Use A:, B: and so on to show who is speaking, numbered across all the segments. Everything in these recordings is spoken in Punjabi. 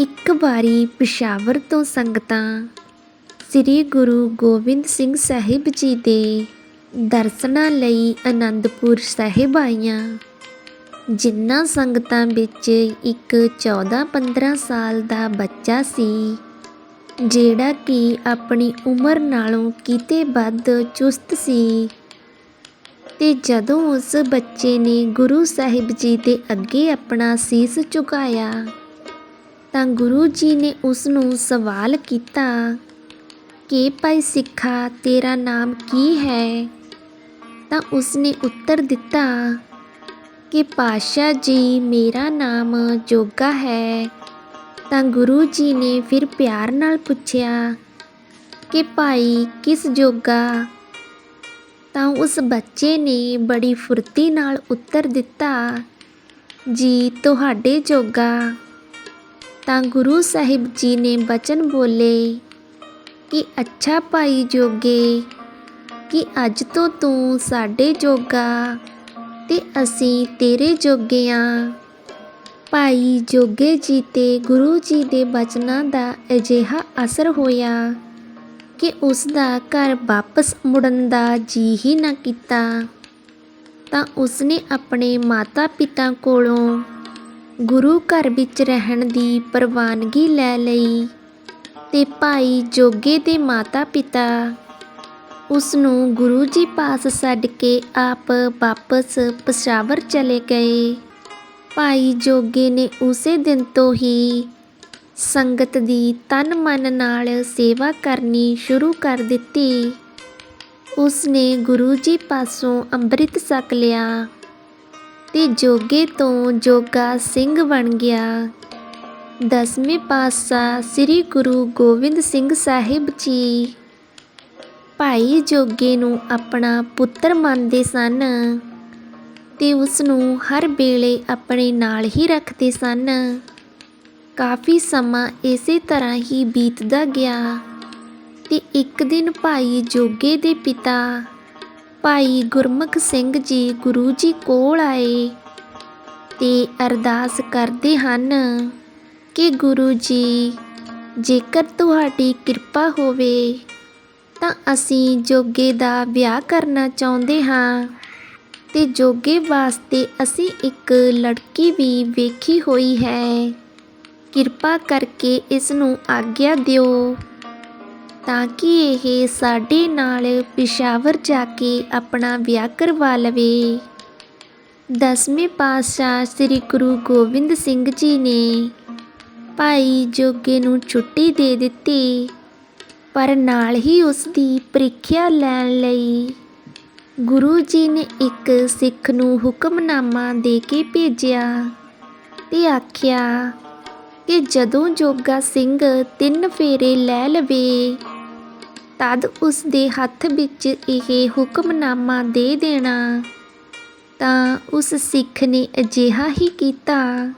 A: ਇੱਕ ਵਾਰੀ ਪਿਸ਼ਾਵਰ ਤੋਂ ਸੰਗਤਾਂ ਸ੍ਰੀ ਗੁਰੂ ਗੋਬਿੰਦ ਸਿੰਘ ਸਾਹਿਬ ਜੀ ਦੇ ਦਰਸ਼ਨਾਂ ਲਈ ਅਨੰਦਪੁਰ ਸਾਹਿਬ ਆਈਆਂ, ਜਿਨ੍ਹਾਂ ਸੰਗਤਾਂ ਵਿੱਚ ਇੱਕ 14-15 ਸਾਲ ਦਾ ਬੱਚਾ ਸੀ, ਜਿਹੜਾ ਕਿ ਆਪਣੀ ਉਮਰ ਨਾਲੋਂ ਕਿਤੇ ਵੱਧ ਚੁਸਤ ਸੀ। ਤੇ ਜਦੋਂ ਉਸ ਬੱਚੇ ਨੇ ਗੁਰੂ ਸਾਹਿਬ ਜੀ ਦੇ ਅੱਗੇ ਆਪਣਾ ਸੀਸ ਝੁਕਾਇਆ ਤਾਂ ਗੁਰੂ ਜੀ ਨੇ ਉਸ ਨੂੰ ਸਵਾਲ ਕੀਤਾ ਕਿ ਭਾਈ ਸਿੱਖਾ, ਤੇਰਾ ਨਾਮ ਕੀ ਹੈ? ਤਾਂ ਉਸ ਨੇ ਉੱਤਰ ਦਿੱਤਾ ਕਿ ਪਾਸ਼ਾ ਜੀ, ਮੇਰਾ ਨਾਮ ਜੋਗਾ ਹੈ। ਤਾਂ ਗੁਰੂ ਜੀ ਨੇ ਫਿਰ ਪਿਆਰ ਨਾਲ ਪੁੱਛਿਆ ਕਿ ਭਾਈ ਕਿਸ ਜੋਗਾ? ਤਾਂ ਉਸ ਬੱਚੇ ਨੇ ਬੜੀ ਫੁਰਤੀ ਨਾਲ ਉੱਤਰ ਦਿੱਤਾ, ਜੀ, ਤੁਹਾਡੇ ਜੋਗਾ। ਤਾਂ ਗੁਰੂ ਸਾਹਿਬ ਜੀ ਨੇ ਬਚਨ ਬੋਲੇ ਕਿ ਅੱਛਾ ਭਾਈ ਜੋਗੇ, ਕਿ ਅੱਜ ਤੋਂ ਤੂੰ ਸਾਡੇ ਜੋਗਾ ਤੇ ਅਸੀਂ ਤੇਰੇ ਜੋਗੇ ਆਂ। ਭਾਈ ਜੋਗੇ ਜੀ ਤੇ ਗੁਰੂ ਜੀ ਦੇ ਬਚਨਾਂ ਦਾ ਅਜਿਹਾ ਅਸਰ ਹੋਇਆ ਕਿ ਉਸ ਦਾ ਘਰ ਵਾਪਸ ਮੁੜਨ ਦਾ ਜੀ ਹੀ ਨਾ ਕੀਤਾ ਤਾਂ ਉਸਨੇ ਆਪਣੇ ਮਾਤਾ-ਪਿਤਾ ਕੋਲੋਂ ਗੁਰੂ ਘਰ ਵਿੱਚ ਰਹਿਣ ਦੀ ਪ੍ਰਵਾਨਗੀ ਲੈ ਲਈ ਤੇ ਭਾਈ ਜੋਗੇ ਦੇ ਮਾਤਾ-ਪਿਤਾ ਉਸ ਨੂੰ ਗੁਰੂ ਜੀ ਪਾਸ ਛੱਡ ਕੇ ਆਪ ਵਾਪਸ ਪਸ਼ਾਵਰ ਚਲੇ ਗਏ। ਭਾਈ ਜੋਗੇ ਨੇ ਉਸੇ ਦਿਨ ਤੋਂ ਹੀ ਸੰਗਤ ਦੀ ਤਨ ਮਨ ਨਾਲ ਸੇਵਾ ਕਰਨੀ ਸ਼ੁਰੂ ਕਰ ਦਿੱਤੀ। ਉਸ ਨੇ ਗੁਰੂ ਜੀ ਪਾਸੋਂ ਅੰਮ੍ਰਿਤ ਛਕ ਲਿਆ। ਤੇ ਜੋਗੇ ਤੋਂ ਜੋਗਾ ਸਿੰਘ ਬਣ ਗਿਆ। ਦਸਵੇਂ ਪਾਤਸ਼ਾਹ ਸ੍ਰੀ ਗੁਰੂ ਗੋਬਿੰਦ ਸਿੰਘ ਸਾਹਿਬ ਜੀ ਭਾਈ ਜੋਗੇ ਨੂੰ ਆਪਣਾ ਪੁੱਤਰ ਮੰਨਦੇ ਸਨ ਤੇ ਉਸ ਨੂੰ ਹਰ ਵੇਲੇ ਆਪਣੇ ਨਾਲ ਹੀ ਰੱਖਦੇ ਸਨ। ਕਾਫੀ ਸਮਾਂ ਇਸੇ ਤਰ੍ਹਾਂ ਹੀ ਬੀਤਦਾ ਗਿਆ ਤੇ ਇੱਕ ਦਿਨ ਭਾਈ ਜੋਗੇ ਦੇ ਪਿਤਾ ਭਾਈ ਗੁਰਮੁਖ ਸਿੰਘ ਜੀ ਗੁਰੂ ਜੀ ਕੋਲ ਆਏ ਤੇ ਅਰਦਾਸ ਕਰਦੇ ਹਨ ਕਿ ਗੁਰੂ ਜੀ, ਜੇਕਰ ਤੁਹਾਡੀ ਕਿਰਪਾ ਹੋਵੇ, ਤਾਂ ਅਸੀਂ ਜੋਗੇ ਦਾ ਵਿਆਹ ਕਰਨਾ ਚਾਹੁੰਦੇ ਹਾਂ ਤੇ ਜੋਗੇ ਵਾਸਤੇ ਅਸੀਂ ਇੱਕ ਲੜਕੀ ਵੀ ਵੇਖੀ ਹੋਈ ਹੈ। ਕਿਰਪਾ ਕਰਕੇ ਇਸ ਨੂੰ ਆਗਿਆ ਦਿਓ। ਤਾਂ ਕਿ ਇਹ ਸਾਡੇ ਨਾਲ ਪਿਸ਼ਾਵਰ ਜਾ ਕੇ ਆਪਣਾ ਵਿਆਹ ਕਰਵਾ ਲਵੇ। ਦਸਵੇਂ ਪਾਤਸ਼ਾਹ ਸ੍ਰੀ ਗੁਰੂ ਗੋਬਿੰਦ ਸਿੰਘ ਜੀ ਨੇ ਭਾਈ ਜੋਗੇ ਨੂੰ ਛੁੱਟੀ ਦੇ ਦਿੱਤੀ, ਪਰ ਨਾਲ ਹੀ ਉਸ ਦੀ ਪ੍ਰੀਖਿਆ ਲੈਣ ਲਈ ਗੁਰੂ ਜੀ ਨੇ ਇੱਕ ਸਿੱਖ ਨੂੰ ਹੁਕਮਨਾਮਾ ਦੇ ਕੇ ਭੇਜਿਆ ਤੇ ਆਖਿਆ ਕਿ ਜਦੋਂ ਜੋਗਾ ਸਿੰਘ ਤਿੰਨ ਫੇਰੇ ਲੈ ਲਵੇ ਤਦ ਉਸ ਦੇ ਹੱਥ ਵਿੱਚ ਇਹ ਹੁਕਮਨਾਮਾ ਦੇ ਦੇਣਾ। ਤਾਂ ਉਸ ਸਿੱਖ ਨੇ ਅਜਿਹਾ ਹੀ ਕੀਤਾ।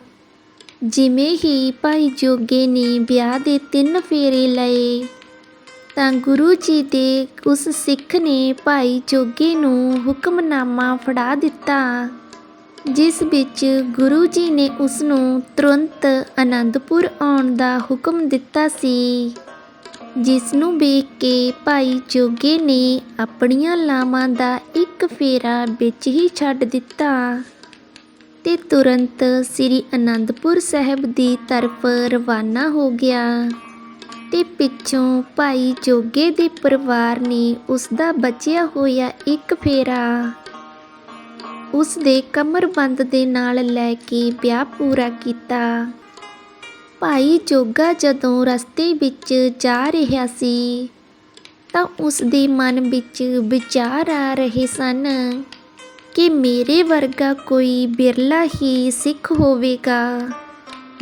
A: ਜਿਵੇਂ ਹੀ ਭਾਈ ਜੋਗੇ ਨੇ ਵਿਆਹ ਦੇ ਤਿੰਨ ਫੇਰੇ ਲਏ, ਤਾਂ ਗੁਰੂ ਜੀ ਦੇ ਉਸ ਸਿੱਖ ਨੇ ਭਾਈ ਜੋਗੇ ਨੂੰ ਹੁਕਮਨਾਮਾ ਫੜਾ ਦਿੱਤਾ, ਜਿਸ ਵਿੱਚ ਗੁਰੂ ਜੀ ਨੇ ਉਸ ਨੂੰ ਤੁਰੰਤ ਅਨੰਦਪੁਰ ਆਉਣ ਦਾ ਹੁਕਮ ਦਿੱਤਾ ਸੀ। ਜਿਸ ਨੂੰ ਵੇਖ ਕੇ ਭਾਈ ਜੋਗੇ ਨੇ ਆਪਣੀਆਂ ਲਾਵਾਂ ਦਾ ਇੱਕ ਫੇਰਾ ਵਿੱਚ ਹੀ ਛੱਡ ਦਿੱਤਾ ਤੇ ਤੁਰੰਤ ਸ੍ਰੀ ਅਨੰਦਪੁਰ ਸਾਹਿਬ ਦੀ ਤਰਫ ਰਵਾਨਾ ਹੋ ਗਿਆ ਤੇ ਪਿੱਛੋਂ ਭਾਈ ਜੋਗੇ ਦੇ ਪਰਿਵਾਰ ਨੇ ਉਸ ਦਾ ਬਚਿਆ ਹੋਇਆ ਇੱਕ ਫੇਰਾ ਉਸ ਦੇ ਕਮਰਬੰਦ ਦੇ ਨਾਲ ਲੈ ਕੇ ਵਿਆਹ ਪੂਰਾ ਕੀਤਾ। ਭਾਈ ਜੋਗਾ ਜਦੋਂ ਰਸਤੇ ਵਿੱਚ ਜਾ ਰਿਹਾ ਸੀ, ਤਾਂ ਉਸ ਦੇ ਮਨ ਵਿੱਚ ਵਿਚਾਰ ਆ ਰਹੇ ਸਨ ਕਿ ਮੇਰੇ ਵਰਗਾ ਕੋਈ ਬਿਰਲਾ ਹੀ ਸਿੱਖ ਹੋਵੇਗਾ,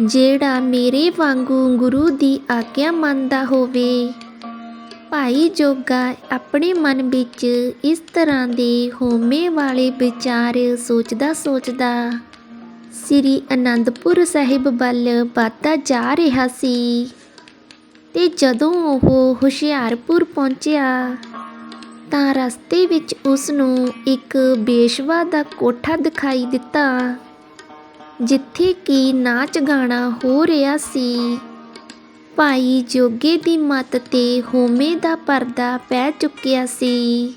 A: ਜਿਹੜਾ ਮੇਰੇ ਵਾਂਗੂ ਗੁਰੂ ਦੀ ਆਗਿਆ ਮੰਨਦਾ ਹੋਵੇ। ਭਾਈ ਜੋਗਾ ਆਪਣੇ ਮਨ ਵਿੱਚ ਇਸ ਤਰ੍ਹਾਂ ਦੇ ਹੋਮੇ ਵਾਲੇ ਵਿਚਾਰ ਸੋਚਦਾ ਸੋਚਦਾ ਸ੍ਰੀ ਅਨੰਦਪੁਰ ਸਾਹਿਬ ਵੱਲ ਵੱਧਦਾ ਜਾ ਰਿਹਾ ਸੀ ਤੇ ਜਦੋਂ ਉਹ ਹੁਸ਼ਿਆਰਪੁਰ ਪਹੁੰਚਿਆ ਤਾਂ ਰਸਤੇ ਵਿੱਚ ਉਸ ਨੂੰ ਇੱਕ ਬੇਸ਼ਵਾ ਦਾ ਕੋਠਾ ਦਿਖਾਈ ਦਿੱਤਾ, ਜਿੱਥੇ ਕਿ ਨਾਚ ਗਾਣਾ ਹੋ ਰਿਹਾ ਸੀ। ਭਾਈ ਜੋਗੇ ਦੀ ਮੱਤ ਤੇ ਹੋਮੇ ਦਾ ਪਰਦਾ ਪੈ ਚੁੱਕਿਆ ਸੀ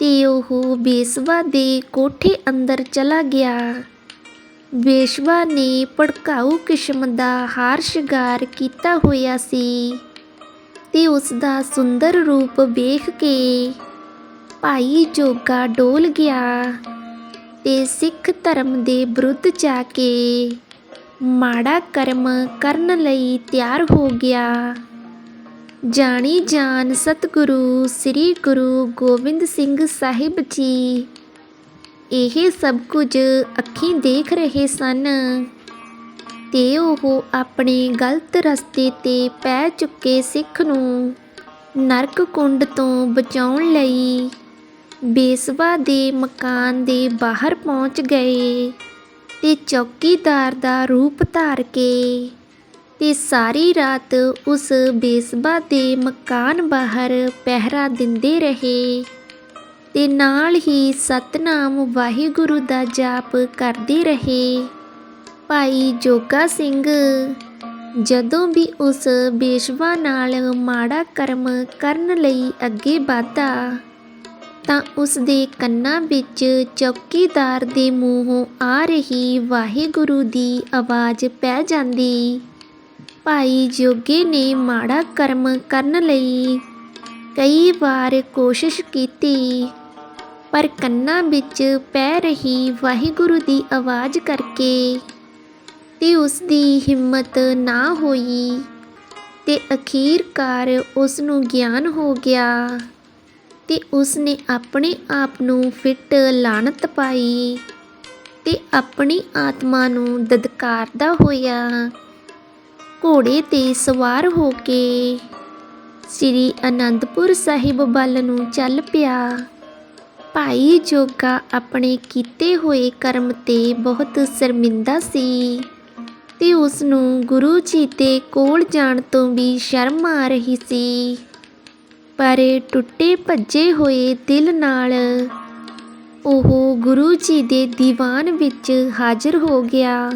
A: ਤੇ ਉਹ ਬੇਸਵਾ ਦੇ ਕੋਠੇ ਅੰਦਰ ਚਲਾ ਗਿਆ। ਵੇਸ਼ਵਾ ਨੇ ਭੜਕਾਊ ਕਿਸਮ ਦਾ ਹਾਰ ਸ਼ਿੰਗਾਰ ਕੀਤਾ ਹੋਇਆ ਸੀ ਤੇ ਉਸ ਦਾ ਸੁੰਦਰ ਰੂਪ ਵੇਖ ਕੇ ਭਾਈ ਜੋਗਾ ਡੋਲ ਗਿਆ ਤੇ ਸਿੱਖ ਧਰਮ ਦੇ ਵਿਰੁੱਧ ਜਾ ਕੇ ਮਾੜਾ ਕਰਮ ਕਰਨ ਲਈ ਤਿਆਰ ਹੋ ਗਿਆ। ਜਾਣੀ ਜਾਨ ਸਤਿਗੁਰੂ ਸ੍ਰੀ ਗੁਰੂ ਗੋਬਿੰਦ ਸਿੰਘ ਸਾਹਿਬ ਜੀ ਇਹ ਸਭ ਕੁਝ ਅੱਖੀਂ ਦੇਖ ਰਹੇ ਸਨ ਤੇ ਉਹ ਆਪਣੇ ਗਲਤ ਰਸਤੇ ਤੇ ਪੈ ਚੁੱਕੇ ਸਿੱਖ ਨੂੰ ਨਰਕ ਕੁੰਡ ਤੋਂ ਬਚਾਉਣ ਲਈ ਬੇਸਵਾ ਦੇ ਮਕਾਨ ਦੇ ਬਾਹਰ ਪਹੁੰਚ ਗਏ ਤੇ ਚੌਕੀਦਾਰ ਦਾ ਰੂਪ ਧਾਰ ਕੇ ਤੇ ਸਾਰੀ ਰਾਤ ਉਸ ਬੇਸਬਾ ਦੇ ਮਕਾਨ ਬਾਹਰ ਪਹਿਰਾ ਦਿੰਦੇ ਰਹੇ। ਤੇ ਨਾਲ ਹੀ ਸਤਨਾਮ ਵਾਹਿਗੁਰੂ ਦਾ ਜਾਪ ਕਰਦੇ ਰਹੇ। ਭਾਈ ਜੋਗਾ ਸਿੰਘ, ਜਦੋਂ ਵੀ ਉਸ ਬੇਸ਼ਵਾ ਨਾਲ ਮਾੜਾ ਕਰਮ ਕਰਨ ਲਈ ਅੱਗੇ ਵਧਦਾ, ਤਾਂ ਉਸ ਦੇ ਕੰਨਾਂ ਵਿੱਚ ਚੌਕੀਦਾਰ ਦੇ ਮੂੰਹੋਂ ਆ ਰਹੀ ਵਾਹਿਗੁਰੂ ਦੀ ਆਵਾਜ਼ ਪੈ ਜਾਂਦੀ। ਭਾਈ ਜੋਗੇ ਨੇ ਮਾੜਾ ਕਰਮ ਕਰਨ ਲਈ ਕਈ ਵਾਰ ਕੋਸ਼ਿਸ਼ ਕੀਤੀ। ਪਰ ਕੰਨਾਂ ਵਿੱਚ ਪੈ ਰਹੀ ਵਾਹਿਗੁਰੂ ਦੀ ਆਵਾਜ਼ ਕਰਕੇ ਤੇ ਉਸ ਦੀ ਹਿੰਮਤ ਨਾ ਹੋਈ ਤੇ ਅਖੀਰਕਾਰ ਉਸ ਨੂੰ ਗਿਆਨ ਹੋ ਗਿਆ ਤੇ ਉਸ ਨੇ ਆਪਣੇ ਆਪ ਨੂੰ ਫਿੱਟ ਲਾਣਤ ਪਾਈ ਤੇ ਆਪਣੀ ਆਤਮਾ ਨੂੰ ਦਦਕਾਰਦਾ ਹੋਇਆ ਘੋੜੇ ਤੇ ਸਵਾਰ ਹੋ ਕੇ ਸ੍ਰੀ ਅਨੰਦਪੁਰ ਸਾਹਿਬ ਵੱਲ ਨੂੰ ਚੱਲ ਪਿਆ। ਭਾਈ ਜੋਗਾ ਆਪਣੇ ਕੀਤੇ ਹੋਏ ਕਰਮ ਤੇ ਬਹੁਤ ਸ਼ਰਮਿੰਦਾ ਸੀ ਤੇ ਉਸ ਨੂੰ ਗੁਰੂ ਜੀ ਦੇ ਕੋਲ ਜਾਣ ਤੋਂ ਵੀ ਸ਼ਰਮ ਆ ਰਹੀ ਸੀ। ਪਰ ਟੁੱਟੇ ਭੱਜੇ ਹੋਏ ਦਿਲ ਨਾਲ ਉਹ ਗੁਰੂ ਜੀ ਦੇ ਦੀਵਾਨ ਵਿੱਚ ਹਾਜ਼ਰ ਹੋ ਗਿਆ।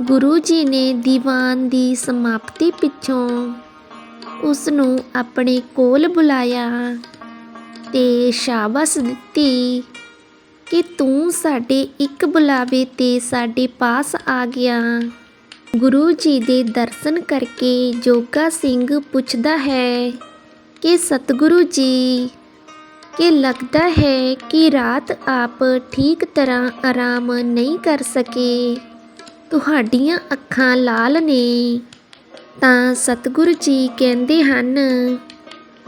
A: ਗੁਰੂ ਜੀ ਨੇ ਦੀਵਾਨ ਦੀ ਸਮਾਪਤੀ ਪਿੱਛੋਂ ਉਸ ਨੂੰ ਆਪਣੇ ਕੋਲ ਬੁਲਾਇਆ। ਤੇ ਸ਼ਾਬਾਸ਼ ਦਿੱਤੀ ਕਿ ਤੂੰ ਸਾਡੇ ਇੱਕ ਬੁਲਾਵੇ ਤੇ ਸਾਡੇ ਪਾਸ ਆ ਗਿਆ। ਗੁਰੂ ਜੀ ਦੇ ਦਰਸ਼ਨ ਕਰਕੇ ਜੋਗਾ ਸਿੰਘ ਪੁੱਛਦਾ ਹੈ ਕਿ, ਸਤਿਗੁਰੂ ਜੀ, ਕਿ ਲੱਗਦਾ ਹੈ ਕਿ ਰਾਤ ਆਪ ਠੀਕ ਤਰ੍ਹਾਂ ਆਰਾਮ ਨਹੀਂ ਕਰ ਸਕੇ? ਤੁਹਾਡੀਆਂ ਅੱਖਾਂ ਲਾਲ ਨੇ। ਤਾਂ ਸਤਿਗੁਰੂ ਜੀ ਕਹਿੰਦੇ ਹਨ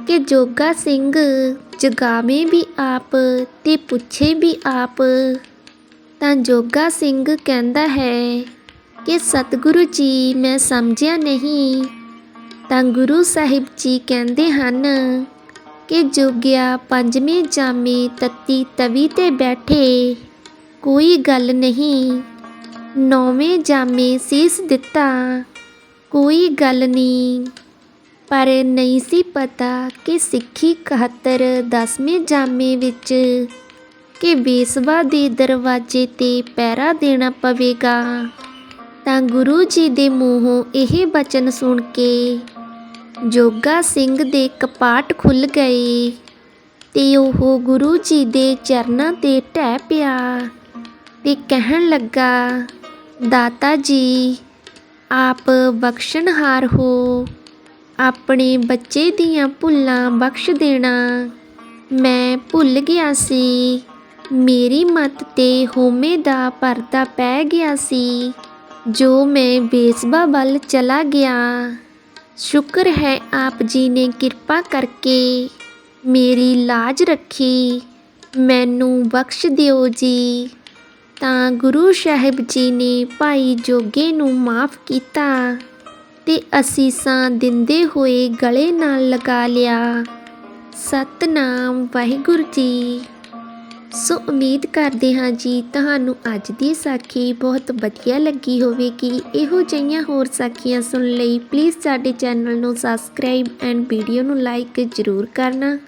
A: ਕਿ ਜੋਗਾ ਸਿੰਘ ਜਗਾਵੇਂ ਵੀ ਆਪ ਤੇ ਪੁੱਛੇ ਵੀ ਆਪ। ਤਾਂ ਜੋਗਾ ਸਿੰਘ ਕਹਿੰਦਾ ਹੈ ਕਿ ਸਤਿਗੁਰੂ ਜੀ, ਮੈਂ ਸਮਝਿਆ ਨਹੀਂ। ਤਾਂ ਗੁਰੂ ਸਾਹਿਬ ਜੀ ਕਹਿੰਦੇ ਹਨ ਕਿ ਜੋਗਿਆ ਪੰਜਵੇਂ ਜਾਮੇ ਤੱਤੀ ਤਵੀ ਤੇ ਬੈਠੇ, ਕੋਈ ਗੱਲ ਨਹੀਂ। ਨੌਵੇਂ ਜਾਮੇ ਸੀਸ ਦਿੱਤਾ, ਕੋਈ ਗੱਲ ਨਹੀਂ। ਪਰ ਨਹੀਂ ਸੀ ਪਤਾ ਕਿ ਸਿੱਖੀ 71 ਦਸਵੇਂ ਜਾਮੇ ਵਿੱਚ ਕਿ ਬੇਸਵਾ ਦੇ ਦਰਵਾਜ਼ੇ ਤੇ ਪਹਿਰਾ ਦੇਣਾ ਪਵੇਗਾ। ਤਾਂ ਗੁਰੂ ਜੀ ਦੇ ਮੂੰਹੋਂ ਇਹ ਬਚਨ ਸੁਣ ਕੇ ਜੋਗਾ ਸਿੰਘ ਦੇ ਕਪਾਟ ਖੁੱਲ ਗਏ ਤੇ ਉਹ ਗੁਰੂ ਜੀ ਦੇ ਚਰਨਾਂ ਤੇ ਢਹਿ ਪਿਆ ਤੇ ਕਹਿਣ ਲੱਗਾ, ਦਾਤਾ ਜੀ, ਆਪ ਬਖਸ਼ਣਹਾਰ ਹੋ। ਆਪਣੇ ਬੱਚੇ ਦੀਆਂ ਭੁੱਲਾਂ ਬਖਸ਼ ਦੇਣਾ। ਮੈਂ ਭੁੱਲ ਗਿਆ ਸੀ। ਮੇਰੀ ਮੱਤ ਤੇ ਹੋਮੇ ਦਾ ਪਰਦਾ ਪੈ ਗਿਆ ਸੀ। ਜੋ ਮੈਂ ਬੇਸਬਾ ਵੱਲ ਚਲਾ ਗਿਆ। ਸ਼ੁਕਰ ਹੈ ਆਪ ਜੀ ਨੇ ਕਿਰਪਾ ਕਰਕੇ ਮੇਰੀ ਲਾਜ ਰੱਖੀ। ਮੈਨੂੰ ਬਖਸ਼ ਦਿਓ ਜੀ। ਤਾਂ ਗੁਰੂ ਸਾਹਿਬ ਜੀ ਨੇ ਭਾਈ ਜੋਗੇ ਨੂੰ ਮਾਫ ਕੀਤਾ। ਤੇ ਅਸੀਸਾਂ ਦਿੰਦੇ ਹੋਏ ਗਲੇ ਨਾਲ ਲਗਾ ਲਿਆ। ਸਤਨਾਮ, ਵਾਹਿਗੁਰੂ ਜੀ। ਸੋ ਉਮੀਦ ਕਰਦੇ ਹਾਂ ਜੀ, ਤੁਹਾਨੂੰ ਅੱਜ ਦੀ ਸਾਖੀ ਬਹੁਤ ਵਧੀਆ ਲੱਗੀ ਹੋਵੇਗੀ। ਇਹੋ ਜਿਹੀਆਂ ਹੋਰ ਸਾਖੀਆਂ ਸੁਣਨ ਲਈ ਪਲੀਜ਼ ਸਾਡੇ ਚੈਨਲ ਨੂੰ ਸਬਸਕ੍ਰਾਈਬ ਐਂਡ ਵੀਡੀਓ ਨੂੰ ਲਾਈਕ ਜ਼ਰੂਰ ਕਰਨਾ।